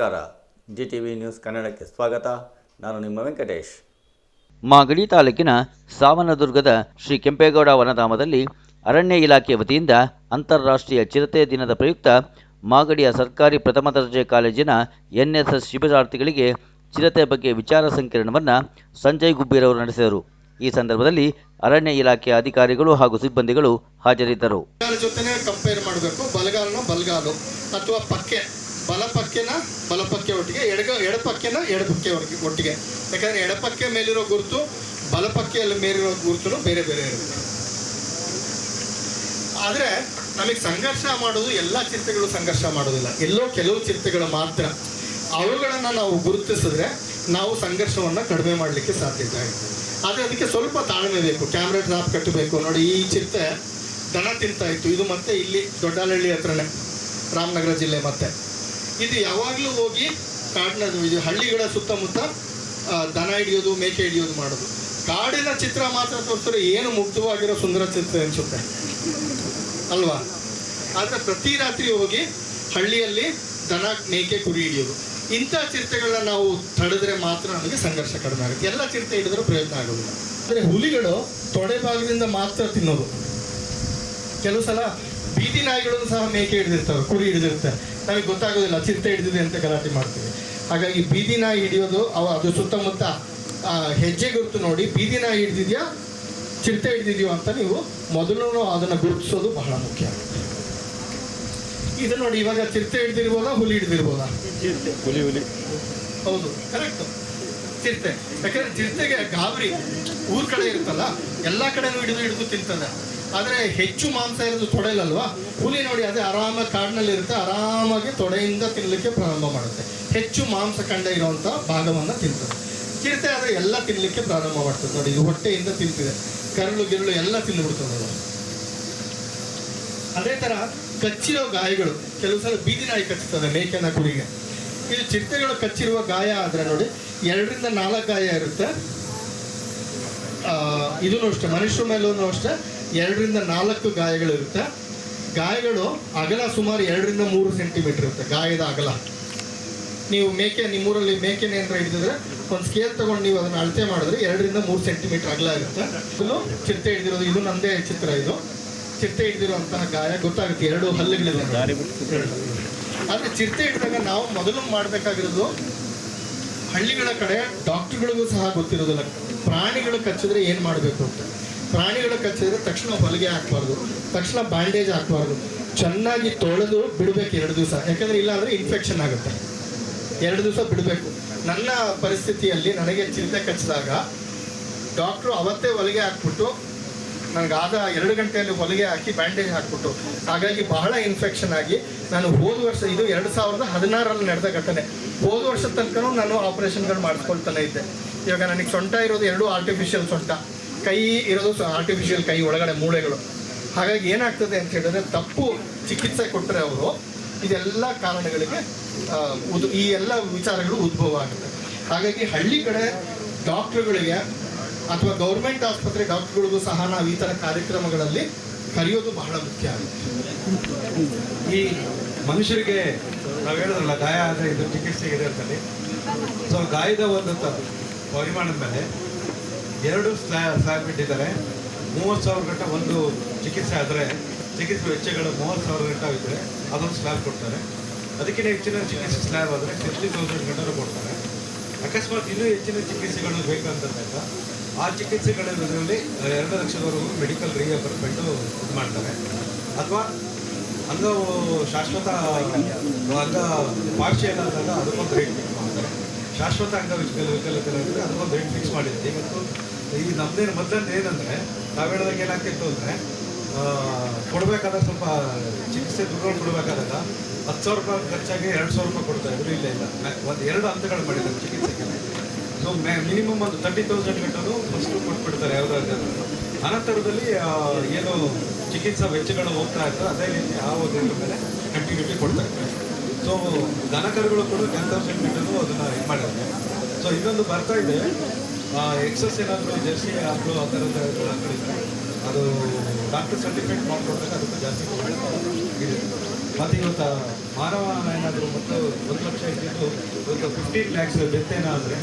ನಮಸ್ಕಾರ. G T V news ಕನ್ನಡಕ್ಕೆ ಸ್ವಾಗತ. ನಾನು ನಿಮ್ಮ ವೆಂಕಟೇಶ್. ಮಾಗಡಿ ತಾಲೂಕಿನ ಸಾವನದುರ್ಗದ ಶ್ರೀ ಕೆಂಪೇಗೌಡ ವನಧಾಮದಲ್ಲಿ ಅರಣ್ಯ ಇಲಾಖೆ ವತಿಯಿಂದ ಅಂತಾರಾಷ್ಟ್ರೀಯ ಚಿರತೆ ದಿನದ ಪ್ರಯುಕ್ತ ಮಾಗಡಿಯ ಸರ್ಕಾರಿ ಪ್ರಥಮ ದರ್ಜೆ ಕಾಲೇಜಿನ ಎನ್ಎಸ್ಎಸ್ ಶಿಬಿರಾರ್ಥಿಗಳಿಗೆ ಚಿರತೆ ಬಗ್ಗೆ ವಿಚಾರ ಸಂಕಿರಣವನ್ನು ಸಂಜಯ್ ಗುಬ್ಬಿರವರು ನಡೆಸಿದರು. ಈ ಸಂದರ್ಭದಲ್ಲಿ ಅರಣ್ಯ ಇಲಾಖೆಯ ಅಧಿಕಾರಿಗಳು ಹಾಗೂ ಸಿಬ್ಬಂದಿಗಳು ಹಾಜರಿದ್ದರು. ಜೊತೆ ಕಂಪೇರ್ ಮಾಡಬೇಕು. ಬಲಗಾಲನ ಬಲಗಾಲು ಅಥವಾ ಪಕ್ಕೆ. ಬಲ ಪಕ್ಕೆನ ಬಲ ಪಕ್ಕೆ ಒಟ್ಟಿಗೆ, ಎಡಗ, ಎಡಪಕ್ಕೆನ ಎಡಪಕ್ಕೆ ಒಟ್ಟಿಗೆ ಯಾಕಂದ್ರೆ ಎಡಪಕ್ಕೆ ಮೇಲಿರೋ ಗುರುತು, ಬಲಪಕ್ಕೆಯಲ್ಲಿ ಮೇಲಿರೋ ಗುರುತು ಬೇರೆ ಬೇರೆ ಇರುತ್ತೆ. ಆದರೆ ನಮಗೆ ಸಂಘರ್ಷ ಮಾಡೋದು ಎಲ್ಲ ಚಿಂತೆಗಳು ಸಂಘರ್ಷ ಮಾಡೋದಿಲ್ಲ. ಎಲ್ಲೋ ಕೆಲವು ಚಿಂತೆಗಳು ಮಾತ್ರ. ಅವುಗಳನ್ನು ನಾವು ಗುರುತಿಸಿದ್ರೆ ನಾವು ಸಂಘರ್ಷವನ್ನು ಕಡಿಮೆ ಮಾಡಲಿಕ್ಕೆ ಸಾಧ್ಯತೆ ಆಗುತ್ತೆ ಆದರೆ ಅದಕ್ಕೆ ಸ್ವಲ್ಪ ತಾಳ್ಮೆ ಬೇಕು ಕ್ಯಾಮ್ರಾ ಡ್ರಾಪ್ ಕಟ್ಟಬೇಕು. ನೋಡಿ, ಈ ಚಿಂತೆ ದನ ತಿಂತಾಯಿತ್ತು ಇದು ಮತ್ತೆ ಇಲ್ಲಿ ದೊಡ್ಡಹಳ್ಳಿ ಹತ್ರನೇ, ರಾಮನಗರ ಜಿಲ್ಲೆ ಮತ್ತೆ. ಇದು ಯಾವಾಗಲೂ ಹೋಗಿ ಕಾಡಿನ ಇದು ಹಳ್ಳಿಗಳ ಸುತ್ತಮುತ್ತ ದನ ಹಿಡಿಯೋದು, ಮೇಕೆ ಹಿಡಿಯೋದು ಮಾಡೋದು. ಕಾಡಿನ ಚಿತ್ರ ಮಾತ್ರ ತೋರಿಸಿದ್ರೆ ಏನು ಮುಗ್ಧವಾಗಿರೋ ಸುಂದರ ಚಿತ್ರ ಅನಿಸುತ್ತೆ. ಅಲ್ವಾ? ಆದರೆ ಪ್ರತಿ ರಾತ್ರಿ ಹೋಗಿ ಹಳ್ಳಿಯಲ್ಲಿ ದನ, ಮೇಕೆ, ಕುರಿ ಹಿಡಿಯೋದು. ಇಂಥ ಚಿರತೆಗಳನ್ನ ನಾವು ತಡೆದ್ರೆ ಮಾತ್ರ ನಮಗೆ ಸಂಘರ್ಷ ಕಡಿಮೆ ಆಗುತ್ತೆ. ಎಲ್ಲ ಚಿರತೆ ಹಿಡಿದ್ರೂ ಪ್ರಯತ್ನ ಆಗೋದಿಲ್ಲ. ಆದರೆ ಹುಲಿಗಳು ತೊಡೆ ಭಾಗದಿಂದ ಮಾತ್ರ ತಿನ್ನೋದು. ಕೆಲವು ಸಲ ಬೀದಿ ನಾಯಿಗಳನ್ನು ಸಹ ಮೇಕೆ ಹಿಡಿದಿರ್ತವೆ ಕುರಿ ಹಿಡಿದಿರ್ತವೆ ನಮಗೆ ಗೊತ್ತಾಗೋದಿಲ್ಲ ಚಿರತೆ ಹಿಡಿದಿದೆ ಅಂತ ಗಲಾಟೆ ಮಾಡ್ತೀವಿ. ಹಾಗಾಗಿ ಬೀದಿ ನಾಯಿ ಹಿಡಿಯೋದು ಅವ ಅದು ಸುತ್ತಮುತ್ತ ಹೆಜ್ಜೆ ಗುರುತು ನೋಡಿ ಬೀದಿ ನಾಯಿ ಹಿಡಿದಿದ್ಯಾ ಚಿರತೆ ಹಿಡಿದಿದೆಯೋ ಅಂತ ನೀವು ಮೊದಲು ಅದನ್ನು ಗುರುತಿಸೋದು ಬಹಳ ಮುಖ್ಯ. ಇದು ನೋಡಿ ಇವಾಗ ಚಿರತೆ ಹಿಡಿದಿರ್ಬೋದಾ ಹುಲಿ ಹಿಡಿದಿರ್ಬೋದಾ? ಹುಲಿ ಹುಲಿ. ಹೌದು ಕರೆಕ್ಟ್. ಚಿರತೆ ಯಾಕಂದ್ರೆ ಚಿರತೆಗೆ ಗಾಬರಿ ಊರ್ ಕಡೆ ಇರುತ್ತಲ್ಲ ಎಲ್ಲಾ ಕಡೆನೂ ಹಿಡಿದು ಹಿಡಿದು ತಿಂತದೆ. ಆದ್ರೆ ಹೆಚ್ಚು ಮಾಂಸ ಇರೋದು ತೊಡೆಯಲ್ಲಲ್ವಾ ಹುಲಿ ನೋಡಿ ಅದೇ ಆರಾಮಾಗಿ ಕಾಡಿನಲ್ಲಿ ಇರುತ್ತೆ ಆರಾಮಾಗಿ ತೊಡೆಯಿಂದ ತಿನ್ನಲಿಕ್ಕೆ ಪ್ರಾರಂಭ ಮಾಡುತ್ತೆ. ಹೆಚ್ಚು ಮಾಂಸ ಕಂಡ ಇರುವಂತ ಭಾಗವನ್ನ ತಿಂತದೆ. ಚಿರತೆ ಆದರೆ ಎಲ್ಲ ತಿನ್ನಲಿಕ್ಕೆ ಪ್ರಾರಂಭ ಮಾಡ್ತದೆ. ನೋಡಿ, ಇದು ಹೊಟ್ಟೆಯಿಂದ ತಿಂತಿದೆ. ಕರಳು, ಗಿರಳು ಎಲ್ಲ ತಿಂದುಬಿಡ್ತದೆ ಅದು ತರ ಕಚ್ಚಿರೋ ಗಾಯಗಳು, ಕೆಲವು ಸಲ ಬೀದಿ ನಾಯಿ ಕಚ್ಚುತ್ತದೆ ಮೇಕೆನ ಕುರಿಗೆ. ಇದು ಚಿರತೆಗಳು ಕಚ್ಚಿರುವ ಗಾಯ ಆದರೆ ನೋಡಿ, ಎರಡರಿಂದ ನಾಲ್ಕು ಗಾಯ ಇರುತ್ತೆ. ಇದೂ ಅಷ್ಟೇ, ಮನುಷ್ಯರ ಮೇಲೂ ಅಷ್ಟೇ. ಎರಡರಿಂದ ನಾಲ್ಕು ಗಾಯಗಳು ಇರುತ್ತೆ ಗಾಯಗಳು ಅಗಲ ಸುಮಾರು ಎರಡರಿಂದ ಮೂರು ಸೆಂಟಿಮೀಟರ್ ಇರುತ್ತೆ, ಗಾಯದ ಅಗಲ. ನೀವು ಮೇಕೆ, ನಿಮ್ಮೂರಲ್ಲಿ ಮೇಕೆನ ಏನಾರ ಹಿಡಿದಿದ್ರೆ ಒಂದು ಸ್ಕೇಲ್ ತಗೊಂಡು ನೀವು ಅದನ್ನ ಅಳತೆ ಮಾಡಿದ್ರೆ ಎರಡರಿಂದ ಮೂರು ಸೆಂಟಿಮೀಟರ್ ಅಗಲ ಇರುತ್ತೆ. ಇದು ಚಿರತೆ ಹಿಡಿದಿರೋದು, ಇದು ನಂದೇ ಚಿತ್ರ ಇದು. ಚಿರತೆ ಹಿಡಿದಿರುವಂತಹ ಗಾಯ ಗೊತ್ತಾಗುತ್ತೆ, ಎರಡು ಹಲ್ಲುಗಳಿದೆ. ಆದ್ರೆ ಚಿರತೆ ಹಿಡಿದಾಗ ನಾವು ಮೊದಲು ಮಾಡಬೇಕಾಗಿರೋದು ಹಳ್ಳಿಗಳ ಕಡೆ ಡಾಕ್ಟರ್ಗಳಿಗೂ ಸಹ ಗೊತ್ತಿರೋದಿಲ್ಲ. ಪ್ರಾಣಿಗಳು ಕಚ್ಚಿದ್ರೆ ಏನು ಮಾಡಬೇಕು ಅಂತ. ಪ್ರಾಣಿಗಳು ಕಚ್ಚಿದ್ರೆ ತಕ್ಷಣ ಹೊಲಿಗೆ ಹಾಕ್ಬಾರ್ದು, ತಕ್ಷಣ ಬ್ಯಾಂಡೇಜ್ ಹಾಕ್ಬಾರ್ದು. ಚೆನ್ನಾಗಿ ತೊಳೆದು ಬಿಡಬೇಕು ಎರಡು ದಿವಸ. ಯಾಕಂದ್ರೆ ಇಲ್ಲಾಂದ್ರೆ ಇನ್ಫೆಕ್ಷನ್ ಆಗುತ್ತೆ. ಎರಡು ದಿವಸ ಬಿಡಬೇಕು. ನನ್ನ ಪರಿಸ್ಥಿತಿಯಲ್ಲಿ ನನಗೆ ಚಿಂತೆ ಕಚ್ಚಿದಾಗ ಡಾಕ್ಟ್ರು ಅವತ್ತೇ ಹೊಲಿಗೆ ಹಾಕ್ಬಿಟ್ಟು ನನಗಾದ ಎರಡು ಗಂಟೆಯಲ್ಲಿ ಹೊಲಿಗೆ ಹಾಕಿ ಬ್ಯಾಂಡೇಜ್ ಹಾಕ್ಬಿಟ್ಟು, ಹಾಗಾಗಿ ಬಹಳ ಇನ್ಫೆಕ್ಷನ್ ಆಗಿ ನಾನು ಹೋದ ವರ್ಷ, ಇದು ಎರಡು ಸಾವಿರದ ಹದಿನಾರರಲ್ಲಿ ನಡೆದ ಘಟನೆ. ಹೋದ ವರ್ಷದ ತನಕನೂ ನಾನು ಆಪರೇಷನ್ಗಳು ಮಾಡಿಸ್ಕೊಳ್ತಾನೆ ಇದ್ದೆ. ಇವಾಗ ನನಗೆ ಸೊಂಟ ಇರೋದು ಎರಡು ಆರ್ಟಿಫಿಷಿಯಲ್ ಸೊಂಟ. ಕೈ ಇರೋದು ಆರ್ಟಿಫಿಷಿಯಲ್ ಕೈ ಒಳಗಡೆ ಮೂಳೆಗಳು. ಹಾಗಾಗಿ ಏನಾಗ್ತದೆ ಅಂತ ಹೇಳಿದ್ರೆ ತಪ್ಪು ಚಿಕಿತ್ಸೆ ಕೊಟ್ಟರೆ ಅವರು ಇದೆಲ್ಲ ಕಾರಣಗಳಿಗೆ ಉದ್, ಈ ಎಲ್ಲ ವಿಚಾರಗಳು ಉದ್ಭವ ಆಗುತ್ತೆ. ಹಾಗಾಗಿ ಹಳ್ಳಿ ಕಡೆ ಡಾಕ್ಟ್ರುಗಳಿಗೆ ಅಥವಾ ಗೌರ್ಮೆಂಟ್ ಆಸ್ಪತ್ರೆ ಡಾಕ್ಟರ್ಗಳಿಗೂ ಸಹ ನಾವು ಈ ಥರ ಕಾರ್ಯಕ್ರಮಗಳಲ್ಲಿ ಕರೆಯೋದು ಬಹಳ ಮುಖ್ಯ ಆಗುತ್ತೆ. ಈ ಮನುಷ್ಯರಿಗೆ ನಾವು ಹೇಳಿದ್ರಲ್ಲ, ಗಾಯ ಆದರೆ ಇದು ಚಿಕಿತ್ಸೆ ಇದೆ ಅಂತಲ್ಲಿ ಸೊ ಗಾಯದ ಒಂದು ಪರಿಮಾಣದ ಮೇಲೆ ಎರಡು ಸ್ಲ್ಯಾ ಸ್ಲ್ಯಾಬ್ ಇಟ್ಟಿದ್ದಾರೆ. ಮೂವತ್ತು ಸಾವಿರ ಗಂಟೆ ಒಂದು ಚಿಕಿತ್ಸೆ ಆದರೆ ಚಿಕಿತ್ಸೆ ವೆಚ್ಚಗಳು ಮೂವತ್ತು ಸಾವಿರ ಗಂಟೆ ಇದ್ದರೆ ಅದೊಂದು ಸ್ಲ್ಯಾಬ್ ಕೊಡ್ತಾರೆ. ಅದಕ್ಕಿಂತ ಹೆಚ್ಚಿನ ಚಿಕಿತ್ಸೆ ಸ್ಲ್ಯಾಬ್ ಆದರೆ ಫಿಫ್ಟಿ ತೌಸಂಡ್ ಗಂಟೆ ಕೊಡ್ತಾರೆ. ಅಕಸ್ಮಾತ್ ಇನ್ನೂ ಹೆಚ್ಚಿನ ಚಿಕಿತ್ಸೆಗಳು ಬೇಕಂತಂದಾಗ ಆ ಚಿಕಿತ್ಸೆಗಳಲ್ಲಿ ಎರಡು ಲಕ್ಷದವರೆಗೂ ಮೆಡಿಕಲ್ ರಿಯಂಬರ್ಸ್ಮೆಂಟು ಇದು ಮಾಡ್ತಾರೆ. ಅಥವಾ ಅಂಗ ಶಾಶ್ವತ, ಅಂಗ ಪಾರ್ಷಿಯಲ್ ಆದಾಗ ಅದಕ್ಕೊಂದು ರೇಟ್ ಶಾಶ್ವತ ಅಂಗ ವಿಕಲ ವಿಕಲತೆಗಳಿದ್ರೆ ಡೇಟ್ ಫಿಕ್ಸ್ ಮಾಡಿದ್ವಿ. ಮತ್ತು ಈ ನಮ್ದೇನು ಮೊದಲನೇ ಏನಂದರೆ ನಾವು ಹೇಳಿದಾಗ ಏನಾಗ್ತಿತ್ತು ಅಂದರೆ ಕೊಡಬೇಕಾದ ಸ್ವಲ್ಪ ಚಿಕಿತ್ಸೆ ದುಡ್ಡು ಕೊಡಬೇಕಾದಾಗ ಹತ್ತು ಸಾವಿರ ರೂಪಾಯಿ ಖರ್ಚಾಗಿ ಎರಡು ಸಾವಿರ ರೂಪಾಯಿ ಕೊಡ್ತಾ ಇದ್ರು, ಇಲ್ಲ ಇಲ್ಲ. ಒಂದು ಎರಡು ಹಂತಗಳು ಮಾಡಿದ್ದಾರೆ ಚಿಕಿತ್ಸೆಗೆ. ಸೊ ಮಿನಿಮಮ್ ಒಂದು ತರ್ಟಿ ತೌಸಂಡ್ ಗಂಟಲು ಫಸ್ಟು ಕೊಟ್ಬಿಡ್ತಾರೆ ಯಾವುದಾದ್ರು ಅನಂತರದಲ್ಲಿ ಏನು ಚಿಕಿತ್ಸಾ ವೆಚ್ಚಗಳು ಹೋಗ್ತಾ ಇರ್ತದೆ ಅದೇ ರೀತಿ ಆ ಒಂದು ಮೇಲೆ ಕಂಟಿನ್ಯೂಟಿ ಕೊಡ್ತಾ ಇರ್ತಾರೆ ಸೊ ದನಕರುಗಳು ಕೂಡ ಟೆನ್ ತೌಸಂಡ್ ಮೀಟರ್ನು ಅದನ್ನು ಇದು ಮಾಡಿದ್ದಾರೆ. ಸೊ ಇನ್ನೊಂದು ಬರ್ತಾ ಇದೆ. ಎಕ್ಸಸ್ ಏನಾದರೂ ಜರ್ಸಿ ಆದರೂ ಆ ಥರದ ಅದು ಡಾಕ್ಟರ್ ಸರ್ಟಿಫಿಕೇಟ್ ಮಾಡಿಕೊಟ್ಟಾಗ ಅದಕ್ಕೆ ಜಾಸ್ತಿ ಮತ್ತು ಇವತ್ತು ಮಾನವ ಏನಾದರೂ ಮತ್ತು ಒಂದು ಲಕ್ಷ ಇದ್ದಿದ್ದು ಇವತ್ತು ಫಿಫ್ಟೀನ್ ಲ್ಯಾಕ್ಸ್ ಬೆತ್ತೇನಾದರೆ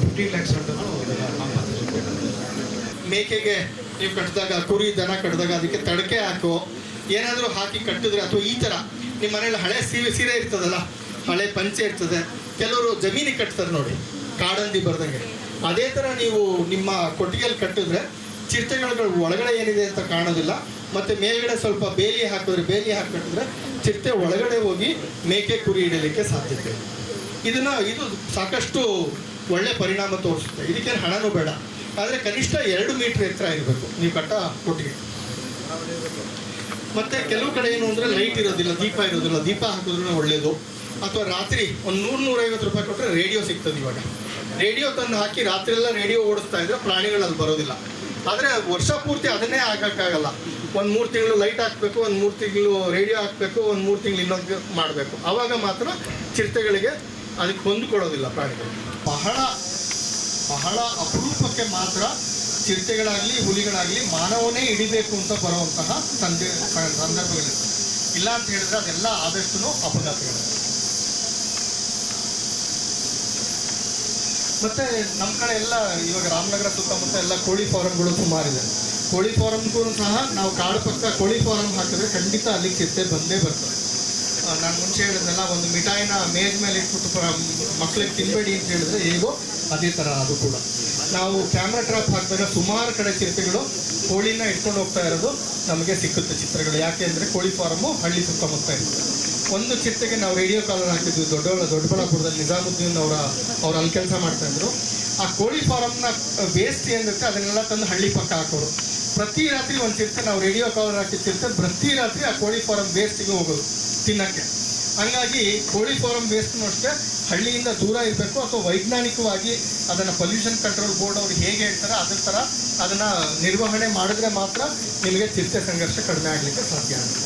ಫಿಫ್ಟೀನ್ ಲ್ಯಾಕ್ಸ್ ಅಂತಲೂ ಮೇಕೆಗೆ ನೀವು ಕಟ್ಟಿದಾಗ ಕುರಿ ದನ ಕಟ್ಟಿದಾಗ ಅದಕ್ಕೆ ತಡಕೆ ಹಾಕು ಏನಾದರೂ ಹಾಕಿ ಕಟ್ಟಿದ್ರೆ ಅಥವಾ ಈ ಥರ ನಿಮ್ಮ ಮನೇಲಿ ಹಳೆ ಸೀರೆ ಸೀರೆ ಇರ್ತದಲ್ಲ, ಹಳೆ ಪಂಚೆ ಇರ್ತದೆ, ಕೆಲವರು ಜಮೀನಿ ಕಟ್ತಾರೆ ನೋಡಿ, ಕಾಡಂದಿ ಬರ್ದಂಗೆ. ಅದೇ ಥರ ನೀವು ನಿಮ್ಮ ಕೊಟ್ಟಿಗೆಯಲ್ಲಿ ಕಟ್ಟಿದ್ರೆ ಚಿರತೆಗಳು ಒಳಗಡೆ ಏನಿದೆ ಅಂತ ಕಾಣೋದಿಲ್ಲ, ಮತ್ತು ಮೇಲ್ಗಡೆ ಸ್ವಲ್ಪ ಬೇಲಿ ಹಾಕಿದ್ರೆ ಬೇಲಿ ಹಾಕಿ ಕಟ್ಟಿದ್ರೆ ಚಿರತೆ ಒಳಗಡೆ ಹೋಗಿ ಮೇಕೆ ಕುರಿ ಇಡಲಿಕ್ಕೆ ಸಾಧ್ಯತೆ. ಇದನ್ನು ಇದು ಸಾಕಷ್ಟು ಒಳ್ಳೆ ಪರಿಣಾಮ ತೋರಿಸುತ್ತೆ. ಇದಕ್ಕೇನು ಹಣನೂ ಬೇಡ. ಆದರೆ ಕನಿಷ್ಠ ಎರಡು ಮೀಟ್ರ್ ಎತ್ತರ ಇರಬೇಕು. ನೀವು ಕಟ್ಟ ಕೊಟ್ಟಿಗೆ. ಮತ್ತೆ ಕೆಲವು ಕಡೆ ಏನು ಅಂದರೆ ಲೈಟ್ ಇರೋದಿಲ್ಲ, ದೀಪ ಇರೋದಿಲ್ಲ, ದೀಪ ಹಾಕಿದ್ರೂ ಒಳ್ಳೆಯದು ಅಥವಾ ರಾತ್ರಿ ಒಂದು ನೂರು ನೂರೈವತ್ತು ರೂಪಾಯಿ ಕೊಟ್ಟರೆ ರೇಡಿಯೋ ಸಿಗ್ತದೆ ಇವಾಗ. ರೇಡಿಯೋ ತಂದು ಹಾಕಿ ರಾತ್ರಿ ಎಲ್ಲ ರೇಡಿಯೋ ಓಡಿಸ್ತಾ ಇದ್ರೆ ಪ್ರಾಣಿಗಳು ಅಲ್ಲಿ ಬರೋದಿಲ್ಲ. ಆದರೆ ವರ್ಷ ಪೂರ್ತಿ ಅದನ್ನೇ ಹಾಕೋಕ್ಕಾಗಲ್ಲ. ಒಂದು ಮೂರು ತಿಂಗಳು ಲೈಟ್ ಹಾಕಬೇಕು, ಒಂದು ಮೂರು ತಿಂಗಳು ರೇಡಿಯೋ ಹಾಕಬೇಕು, ಒಂದು ಮೂರು ತಿಂಗಳು ಇನ್ನೊಂದು ಮಾಡಬೇಕು. ಆವಾಗ ಮಾತ್ರ ಚಿರತೆಗಳಿಗೆ ಅದಕ್ಕೆ ಹೊಂದ್ಕೊಳ್ಳೋದಿಲ್ಲ ಪ್ರಾಣಿಗಳು. ಬಹಳ ಬಹಳ ಅಪರೂಪಕ್ಕೆ ಮಾತ್ರ ಚಿರತೆಗಳಾಗಲಿ ಹುಲಿಗಳಾಗಲಿ ಮಾನವನೇ ಹಿಡಿಬೇಕು ಅಂತ ಬರುವಂತಹ ಸಂದೇ ಸಂದರ್ಭಗಳಿರ್ತವೆ. ಇಲ್ಲ ಅಂತ ಹೇಳಿದ್ರೆ ಅದೆಲ್ಲ ಆದಷ್ಟು ಅಪಘಾತಗಳು ಮತ್ತೆ ನಮ್ಮ ಕಡೆ ಎಲ್ಲ ಇವಾಗ ರಾಮನಗರ ಸುತ್ತಮುತ್ತ ಎಲ್ಲ ಕೋಳಿ ಫಾರಂಗಳು ಸುಮಾರಿದೆ. ಕೋಳಿ ಫಾರಂಗೂ ಸಹ ನಾವು ಕಾಡು ಪಕ್ಕ ಕೋಳಿ ಫಾರಂ ಹಾಕಿದ್ರೆ ಖಂಡಿತ ಅಲ್ಲಿ ಚಿರತೆ ಬಂದೇ ಬರ್ತದೆ. ನಾನು ಮುಂಚೆ ಹೇಳಿದ್ನಲ್ಲ, ಒಂದು ಮಿಠಾಯಿನ ಮೇಜ್ ಮೇಲೆ ಇಟ್ಬಿಟ್ಟು ಮಕ್ಕಳಿಗೆ ತಿನ್ನಬೇಡಿ ಅಂತ ಹೇಳಿದ್ರೆ ಹೇಗೋ ಅದೇ ಥರ ಅದು ಕೂಡ. ನಾವು ಕ್ಯಾಮ್ರಾ ಟ್ರಾಪ್ ಹಾಕಿದಾಗ ಸುಮಾರು ಕಡೆ ಚಿರತೆಗಳು ಕೋಳಿನ ಇಟ್ಕೊಂಡು ಹೋಗ್ತಾ ಇರೋದು ನಮಗೆ ಸಿಕ್ಕುತ್ತೆ ಚಿತ್ರಗಳು. ಯಾಕೆ ಅಂದರೆ ಕೋಳಿ ಫಾರಮು ಹಳ್ಳಿ ಸುತ್ತಮುತ್ತ ಇರುತ್ತೆ. ಒಂದು ಚಿರತೆಗೆ ನಾವು ರೇಡಿಯೋ ಕಾಲರ್ ಹಾಕಿದ್ವಿ. ದೊಡ್ಡ ದೊಡ್ಡಬಳ್ಳಾಪುರದಲ್ಲಿ ನಿಜಾಮುದ್ದೀನ್ ಅವರ ಅವ್ರು ಅಲ್ಲಿ ಕೆಲಸ ಮಾಡ್ತಾ ಇದ್ರು. ಆ ಕೋಳಿ ಫಾರಮ್ನ ವೇಸ್ಟ್ ಏನಿರುತ್ತೆ ಅದನ್ನೆಲ್ಲ ತಂದು ಹಳ್ಳಿ ಪಕ್ಕ ಹಾಕೋರು. ಪ್ರತಿ ರಾತ್ರಿ ಒಂದು ಚಿತ್ರ ನಾವು ರೇಡಿಯೋ ಕಾಲರ್ ಹಾಕಿದ ಚಿತ್ರ ಪ್ರತಿ ರಾತ್ರಿ ಆ ಕೋಳಿ ಫಾರಮ್ ವೇಸ್ಟಿಗೆ ಹೋಗೋದು ತಿನ್ನಕ್ಕೆ. ಹಂಗಾಗಿ ಕೋಳಿ ಫಾರಂ ವೇಸ್ಟ್ನು ಅಷ್ಟೇ ಹಳ್ಳಿಯಿಂದ ದೂರ ಇರಬೇಕು ಅಥವಾ ವೈಜ್ಞಾನಿಕವಾಗಿ ಅದನ್ನು ಪೊಲ್ಯೂಷನ್ ಕಂಟ್ರೋಲ್ ಬೋರ್ಡ್ ಅವರು ಹೇಗೆ ಹೇಳ್ತಾರೆ ಅದರ ಥರ ಅದನ್ನು ನಿರ್ವಹಣೆ ಮಾಡಿದ್ರೆ ಮಾತ್ರ ನಿಮಗೆ ಚಿರತೆ ಸಂಘರ್ಷ ಕಡಿಮೆ ಆಗಲಿಕ್ಕೆ ಸಾಧ್ಯ ಆಗುತ್ತೆ.